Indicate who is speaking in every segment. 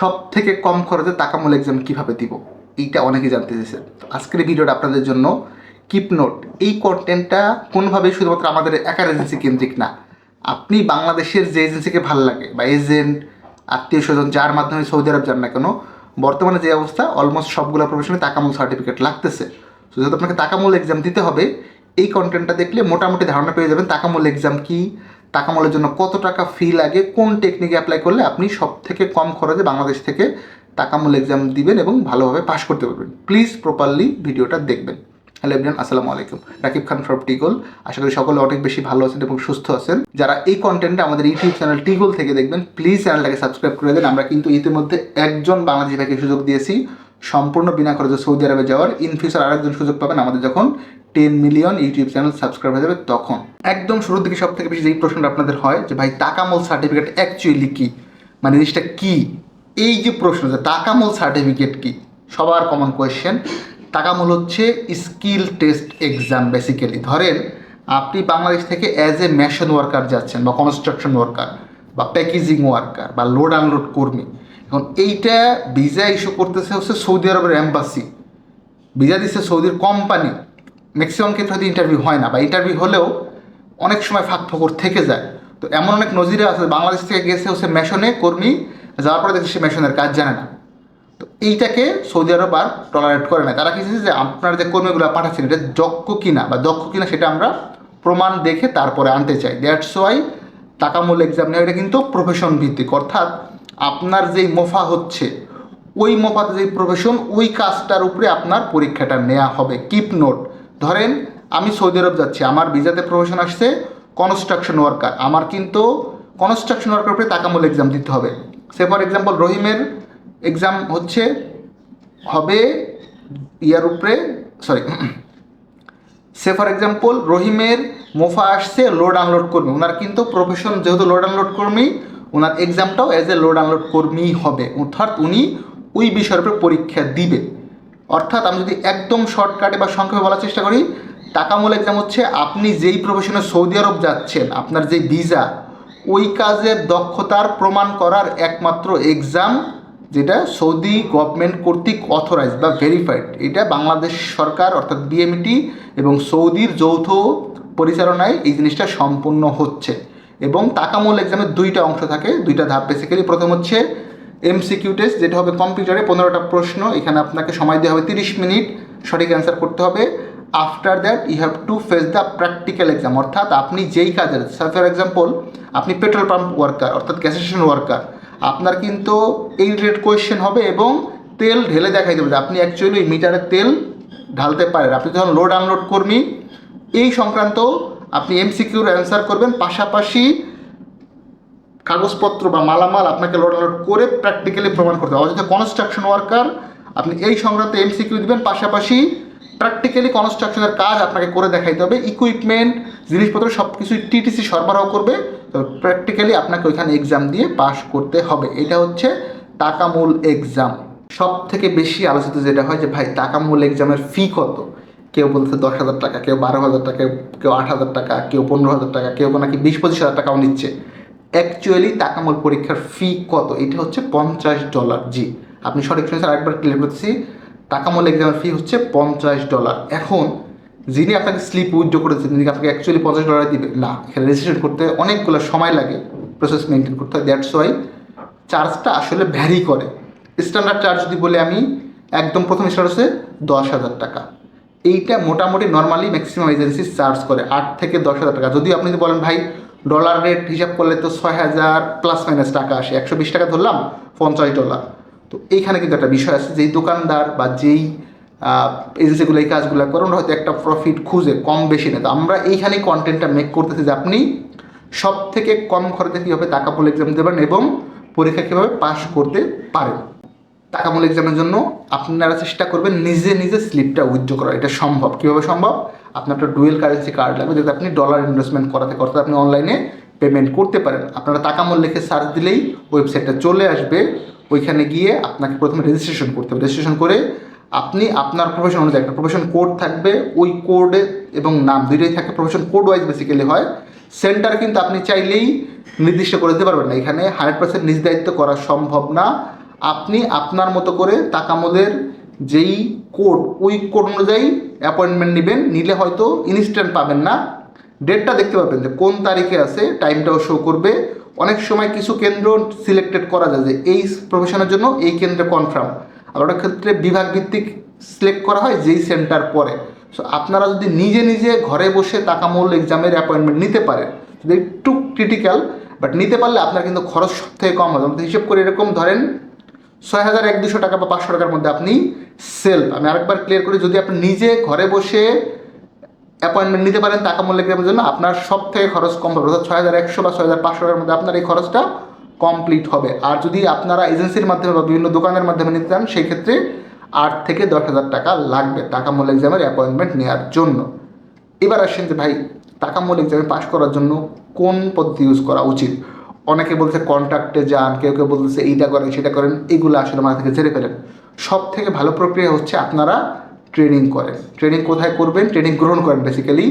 Speaker 1: সব থেকে কম খরচে তাকামূল এক্সাম কীভাবে দিব? এইটা অনেকেই জানতে চেয়েছেন। তো আজকের ভিডিওটা আপনাদের জন্য কিপ নোট এই কন্টেন্টটা কোনোভাবেই শুধুমাত্র আমাদের একার এজেন্সি কেন্দ্রিক না। আপনি বাংলাদেশের যে এজেন্সিকে ভালো লাগে, বা এজেন্ট আত্মীয় স্বজন যার মাধ্যমে সৌদি আরব যান না কেন, বর্তমানে যে অবস্থা অলমোস্ট সবগুলো প্রফেশনে তাকামূল সার্টিফিকেট লাগতেছে। তো যেহেতু আপনাকে তাকামূল এক্সাম দিতে হবে, এই কন্টেন্টটা দেখলে মোটামুটি ধারণা পেয়ে যাবেন তাকামূল এক্সাম কি তাকামূলের জন্য কত টাকা ফি লাগে, কোন টেকনিকে অ্যাপ্লাই করলে আপনি সব থেকে কম খরচে বাংলাদেশ থেকে তাকামূল এক্সাম দিবেন এবং ভালোভাবে পাশ করতে পারবেন। প্লিজ প্রপারলি ভিডিওটা দেখবেন। হ্যালো এভরিয়ান আসসালামু আলাইকুম। রাকিব খান ফ্রম টিগল আশা করি সকলে অনেক বেশি ভালো আছেন এবং সুস্থ আছেন। যারা এই কন্টেন্টটা আমাদের ইউটিউব চ্যানেল টিগল থেকে দেখবেন প্লিজ চ্যানেলটাকে সাবস্ক্রাইব করে দেন। আমরা কিন্তু ইতিমধ্যে একজন বাংলাদেশি ভাইকে সুযোগ দিয়েছি। সম্পূর্ণ বিনা খরচে সৌদি আরবে যাওয়ার। ইন ফিউচার আরেকজন সুযোগ পাবেন আমাদের যখন ten million YouTube channel subscribe হয়ে যাবে তখন। একদম শুরুর দিকে সব থেকে বেশি যেই প্রশ্নটা আপনাদের হয়, যে ভাই টাকামল সার্টিফিকেট অ্যাকচুয়ালি কি? মানে জিনিসটা কি? এই যে প্রশ্ন, যে টাকামল সার্টিফিকেট কি? সবার কমন কোয়েশ্চেন টাকামূল হচ্ছে স্কিল টেস্ট এক্সাম বেসিক্যালি ধরেন, আপনি বাংলাদেশ থেকে অ্যাজ এ মেশন ওয়ার্কার যাচ্ছেন বা কনস্ট্রাকশন ওয়ার্কার বা প্যাকেজিং ওয়ার্কার বা লোড আনলোড কর্মী। এখন এইটা ভিসা ইস্যু করতেছে হচ্ছে সৌদি আরবের অ্যাম্বাসি ভিসা দিচ্ছে সৌদির কোম্পানি ম্যাক্সিমাম ক্ষেত্রে হয়তো ইন্টারভিউ হয় না বা ইন্টারভিউ হলেও অনেক সময় ফাঁক ফকর থেকে যায়। তো এমন অনেক নজিরে আছে, বাংলাদেশ থেকে গেছে হচ্ছে মেশনে কর্মী, যাওয়ার পরে দেখছে সে মেশনের কাজ জানে না। তো এইটাকে সৌদি আরব আর টলারেট করে না। তারা কি যে আপনার যে কর্মীগুলো পাঠাচ্ছেন, এটা যোগ্য কিনা বা দক্ষ কিনা সেটা আমরা প্রমাণ দেখে তারপরে আনতে চাই। দ্যাটস ওয়াই টাকামূল এক্সাম নেওয়া, এটা কিন্তু প্রফেশন ভিত্তিক। অর্থাৎ আপনার যেই মোফা হচ্ছে, ওই মোফাতে যেই প্রফেশন ওই কাজটার উপরে আপনার পরীক্ষাটা নেওয়া হবে। কিপ নোট ধরেন আমি সৌদি আরব যাচ্ছি, আমার ভিসাতে প্রফেশন আসছে কনস্ট্রাকশন ওয়ার্কার আমার কিন্তু কনস্ট্রাকশন ওয়ার্কার উপরে তাকামূল এক্সাম দিতে হবে। সে ফর এক্সাম্পল রহিমের এক্সাম হচ্ছে, হবে ইয়ার উপরে সরি সে ফর এক্সাম্পল রহিমের মোফা আসছে লোড আনলোড কর্মী ওনার কিন্তু প্রফেশন যেহেতু লোড আনলোড কর্মী ওনার এক্সামটাও অ্যাজ এ লোড আনলোড কর্মী হবে। অর্থাৎ উনি ওই বিষয়ের উপরে পরীক্ষা দিবে। অর্থাৎ আমি যদি একদম শর্টকাটে বা সংক্ষেপে বলার চেষ্টা করি টাকামূল এক্সাম হচ্ছে, আপনি যেই প্রফেশনে সৌদি আরব যাচ্ছেন, আপনার যে ভিসা ওই কাজের দক্ষতার প্রমাণ করার একমাত্র এক্সাম যেটা সৌদি গভর্নমেন্ট কর্তৃক অথরাইজ বা ভেরিফাইড এটা বাংলাদেশ সরকার, অর্থাৎ বিএমটি এবং সৌদির যৌথ পরিচালনায় এই জিনিসটা সম্পূর্ণ হচ্ছে। এবং তাকামূল এক্সামের দুইটা অংশ থাকে, দুইটা ধাপ বেসিক্যালি প্রথম হচ্ছে এমসিকিউ টেস্ট যেটা হবে কম্পিউটারে পনেরোটা প্রশ্ন, এখানে আপনাকে সময় দেওয়া হবে তিরিশ মিনিট, সঠিক অ্যান্সার করতে হবে। After that you have to face the practical exam অর্থাৎ আপনি যেই কাজের ফর এক্সাম্পল আপনি পেট্রোল পাম্প ওয়ার্কার অর্থাৎ গ্যাস স্টেশন ওয়ার্কার আপনার কিন্তু এই রেট কোয়েশ্চেন হবে এবং তেল ঢেলে দেখাই দেবে যে আপনি অ্যাকচুয়ালি ওই মিটারে তেল ঢালতে পারেন। আপনি যখন লোড আনলোড কর্মী, এই সংক্রান্ত আপনি এমসিকিউর অ্যান্সার করবেন, পাশাপাশি কাগজপত্র বা মালামাল আপনাকে লোড আনলোড করে প্র্যাকটিক্যালি প্রমাণ করতে হবে। অযথা কনস্ট্রাকশন ওয়ার্কার আপনি এই সংক্রান্ত এমসিকিউ দিবেন, পাশাপাশি প্র্যাকটিক্যালি কনস্ট্রাকশনের কাজ আপনাকে করে দেখাইতে হবে। ইকুইপমেন্ট জিনিসপত্র সব কিছুই টিটিসি সরবরাহ করবে। তো প্র্যাকটিক্যালি আপনাকে ওইখানে এক্সাম দিয়ে পাশ করতে হবে। এটা হচ্ছে টাকামূল এক্সাম সব থেকে বেশি আলোচিত যেটা হয় যে, ভাই, টাকা টাকামূল এক্সামের ফি কত? কেউ বলছে দশ হাজার টাকা, কেউ বারো হাজার টাকা, কেউ আট হাজার টাকা, কেউ পনেরো হাজার টাকা, কেউ নাকি বিশ পঁচিশ হাজার টাকাও নিচ্ছে। অ্যাকচুয়ালি তাকামল পরীক্ষার ফি কত? এটা হচ্ছে পঞ্চাশ ডলার জি। আপনি সঠিক শুনেছেন, আরেকবার ক্লিয়ার করতেছি। তাকামল এক্সামের ফি হচ্ছে পঞ্চাশ ডলার এখন, যিনি আপনাকে স্লিপ উইথড্র করেছেন তিনি আপনাকে অ্যাকচুয়ালি পঞ্চাশ ডলার দিবে, না, এখানে রেজিস্ট্রেশন করতে অনেকগুলো সময় লাগে প্রসেস মেনটেন করতে হয় দ্যাটস ওয়াই চার্জটা আসলে ভ্যারি করে। স্ট্যান্ডার্ড চার্জ যদি বলে আমি, একদম প্রথম স্টার্ট হচ্ছে দশ হাজার টাকা। এইটা মোটামুটি নর্মালি ম্যাক্সিমাম এজেন্সি চার্জ করে, আট থেকে দশ হাজার টাকা। যদি আপনি বলেন, ভাই ডলার রেট হিসাব করলে তো ছয় হাজার প্লাস মাইনাস টাকা আসে। একশো বিশ টাকা ধরলাম, পঞ্চাশ ডলার তো এইখানে কিন্তু একটা বিষয় আছে, যেই দোকানদার বা যেই এজেন্সিগুলো এই কাজগুলো করে ওরা হয়তো একটা প্রফিট খুঁজে কম বেশি না তো আমরা এইখানেই কন্টেন্টটা মেক করতেছি যে আপনি সব থেকে কম খরচে কীভাবে টাকা বলে এক্সাম দেবেন এবং পরীক্ষা কীভাবে পাশ করতে পারেন। টাকামূল এক্সামের জন্য আপনারা চেষ্টা করবেন, নিজে নিজে স্লিপটা উইথড্র করা এটা সম্ভব। কীভাবে সম্ভব? আপনার একটা ডুয়েল কারেন্সি কার্ড লাগবে যাতে আপনি ডলার ইনভেস্টমেন্ট করাতে করতে আপনি অনলাইনে পেমেন্ট করতে পারেন। আপনারা টাকামূল লিখে সার্চ দিলেই ওয়েবসাইটটা চলে আসবে। ওইখানে গিয়ে আপনাকে প্রথমে রেজিস্ট্রেশন করতে হবে। রেজিস্ট্রেশন করে আপনি আপনার প্রফেশন অনুযায়ী, একটা প্রফেশন কোড থাকবে। ওই কোডে এবং নাম দুইটাই থাকে। প্রফেশন কোড ওয়াইজ বেসিক্যালি হয়। সেন্টার কিন্তু আপনি চাইলেই নির্দিষ্ট করে দিতে পারবেন না। এখানে হান্ড্রেড পার্সেন্ট নিজ দায়িত্ব করা সম্ভব না। আপনি আপনার মতো করে তাকামলের যেই কোড, ওই কোড অনুযায়ী অ্যাপয়েন্টমেন্ট নেবেন, নিলে হয়তো ইনস্ট্যান্ট পাবেন না। ডেটটা দেখতে পাবেন যে কোন তারিখে আছে টাইমটাও শো করবে। অনেক সময় কিছু কেন্দ্র সিলেক্টেড করা যায় যে এই প্রফেশনের জন্য এই কেন্দ্রে কনফার্ম আর অনেক ক্ষেত্রে বিভাগ ভিত্তিক সিলেক্ট করা হয় যেই সেন্টার পরে। সো আপনারা যদি নিজে নিজে ঘরে বসে তাকামূল এক্সামের অ্যাপয়েন্টমেন্ট নিতে পারেন, যদি একটু ক্রিটিক্যাল বাট নিতে পারলে আপনার কিন্তু খরচ সব থেকে কম হবে। হিসেব করে এরকম ধরেন ছয় হাজার এক দুশো টাকা বা পাঁচশো টাকার মধ্যে আপনি সেলফ আমি আরেকবার ক্লিয়ার করি, যদি আপনি নিজে ঘরে বসে অ্যাপয়েন্টমেন্ট নিতে পারেন টাকা মূল্য এক্সামের জন্য, আপনার সব থেকে খরচ কম হবে, অর্থাৎ ছয় হাজার একশো বা ছয় হাজার পাঁচশো টাকার মধ্যে আপনার এই খরচটা কমপ্লিট হবে। আর যদি আপনারা এজেন্সির মাধ্যমে বা বিভিন্ন দোকানের মাধ্যমে নিতে চান, সেই ক্ষেত্রে আট থেকে দশ হাজার টাকা লাগবে টাকা মূল্য এক্সামের অ্যাপয়েন্টমেন্ট নেওয়ার জন্য। এবার আসেন যে ভাই, টাকা মূল্য এক্সামে পাশ করার জন্য কোন পদ্ধতি ইউজ করা উচিত? অনেকে বলছে কন্ট্যাক্টে যান, কেউ কেউ বলতেছে এইটা করেন, সেটা করেন, এগুলো আসলে মাথা থেকে ছেড়ে ফেলেন। সব থেকে ভালো প্রক্রিয়া হচ্ছে আপনারা ট্রেনিং করেন। ট্রেনিং কোথায় করবেন? ট্রেনিং গ্রহণ করেন বেসিক্যালি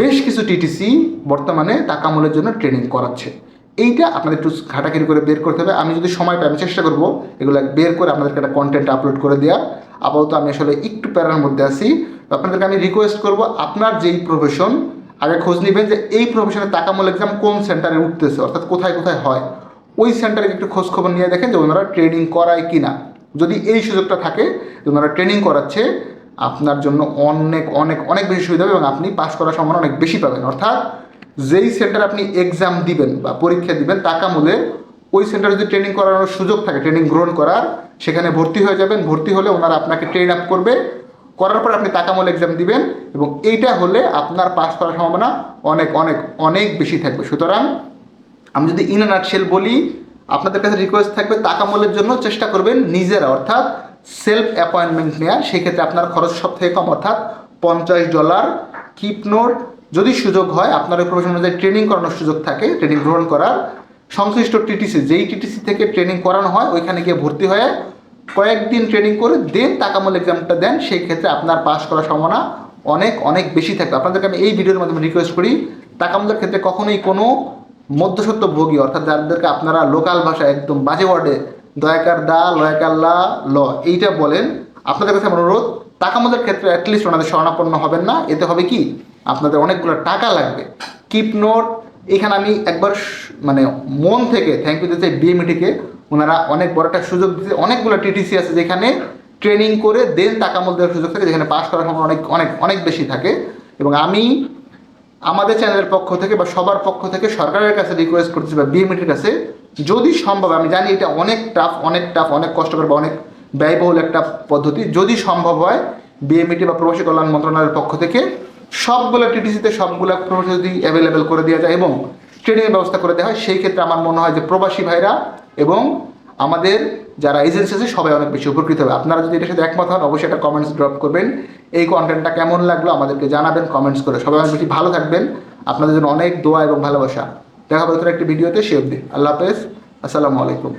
Speaker 1: বেশ কিছু টিটিসি বর্তমানে টাকা মূলের জন্য ট্রেনিং করাচ্ছে। এইটা আপনাদের একটু ঘাটাঘাটি করে বের করতে হবে। আমি যদি সময় পাই, আমি চেষ্টা করব এগুলো বের করে আপনাদেরকে একটা কন্টেন্ট আপলোড করে দেওয়া আপাতত আমি আসলে একটু প্যারার মধ্যে তো আপনাদেরকে আমি রিকোয়েস্ট করব, আপনার যেই প্রফেশন আগে খোঁজ নেবেন যে এই প্রফেশনের টাকামূল এক্সাম কোন সেন্টারে উঠতেছে, অর্থাৎ কোথায় কোথায় হয়। ওই সেন্টারে একটু খোঁজ খবর নিয়ে দেখেন যে ওনারা ট্রেনিং করায় কি না যদি এই সুযোগটা থাকে যে ওনারা ট্রেনিং করাচ্ছে, আপনার জন্য অনেক অনেক অনেক বেশি সুবিধা হবে এবং আপনি পাস করার সম্ভাবনা অনেক বেশি পাবেন। অর্থাৎ যেই সেন্টারে আপনি এক্সাম দিবেন বা পরীক্ষা দিবেন টাকা মূলে ওই সেন্টারে যদি ট্রেনিং করানোর সুযোগ থাকে ট্রেনিং গ্রহণ করার, সেখানে ভর্তি হয়ে যাবেন। ভর্তি হলে ওনারা আপনাকে ট্রেন আপ করবে। করার পর আপনি টাকামূল এক্সাম দিবেন এবং এইটা হলে আপনার পাস করার সম্ভাবনা অনেক অনেক অনেক বেশি থাকবে। সুতরাং আমি যদি ইন নাটশেল বলি, আপনাদের কাছে রিকোয়েস্ট থাকবে তাকামূলের জন্য চেষ্টা করবেন নিজেরা, অর্থাৎ সেলফ অ্যাপয়েন্টমেন্ট নেওয়ার সেক্ষেত্রে আপনার খরচ সব থেকে কম, অর্থাৎ পঞ্চাশ ডলার কিপ নোট যদি সুযোগ হয়, আপনার ওই প্রফেশন অনুযায়ী ট্রেনিং করানোর সুযোগ থাকে ট্রেনিং গ্রহণ করার। সংশ্লিষ্ট টিটিসি যেই টিটিসি থেকে ট্রেনিং করানো হয়, ওইখানে গিয়ে ভর্তি হয়ে কয়েকদিন ট্রেনিং করে দেন টাকামূল এক্সামটা দেন, সেই ক্ষেত্রে আপনার পাস করার সম্ভাবনা অনেক অনেক বেশি থাকবে। আপনাদেরকে আমি এই ভিডিওর মাধ্যমে রিকোয়েস্ট করি টাকামূলের ক্ষেত্রে কখনোই কোনো মধ্যসত্ত্ব ভোগী অর্থাৎ যাদেরকে আপনারা লোকাল ভাষায় একদম বাজে ওয়ার্ডে দয়াকার দা, লয়াকার লা, ল, এইটা বলেন, আপনাদের কাছে আমার অনুরোধ টাকামূলের ক্ষেত্রে অ্যাটলিস্ট ওনাদের শরণাপন্ন হবেন না। এতে হবে কি? আপনাদের অনেকগুলো টাকা লাগবে। কিপ নোট এখানে আমি একবার মানে মন থেকে থ্যাংক ইউ দিতে বিএমইটিকে ওনারা অনেক বড় একটা সুযোগ দিতে অনেকগুলো টিটিসি আছে যেখানে ট্রেনিং করে দেন টাকা মূল দেওয়ার সুযোগ থাকে, যেখানে পাস করার সম্ভাবনা অনেক অনেক অনেক বেশি থাকে। এবং আমি আমাদের চ্যানেলের পক্ষ থেকে বা সবার পক্ষ থেকে সরকারের কাছে রিকোয়েস্ট করতেছি বা বিএমইটির কাছে, যদি সম্ভব, আমি জানি এটা অনেক টাফ অনেক টাফ অনেক কষ্টকর বা অনেক ব্যয়বহুল একটা পদ্ধতি, যদি সম্ভব হয় বিএমইটি বা প্রবাসী কল্যাণ মন্ত্রণালয়ের পক্ষ থেকে সবগুলো টিটিসিতে সবগুলো প্রবাসী যদি অ্যাভেলেবেল করে দেওয়া যায় এবং ট্রেনিংয়ের ব্যবস্থা করে দেওয়া হয়, সেই ক্ষেত্রে আমার মনে হয় যে প্রবাসী ভাইরা এবং আমাদের যারা এজেন্সি আছে, সবাই অনেক বেশি উপকৃত হবে। আপনারা যদি এটার সাথে একমত হন, অবশ্যই একটা কমেন্টস ড্রপ করবেন। এই কন্টেন্টটা কেমন লাগল আমাদেরকে জানাবেন কমেন্টস করে। সবাই অনেক বেশি ভালো থাকবেন। আপনাদের জন্য অনেক দোয়া এবং ভালোবাসা। দেখা হবে একটি ভিডিওতে সে অবধি। আল্লাহ হাফেজ। আসসালামু আলাইকুম।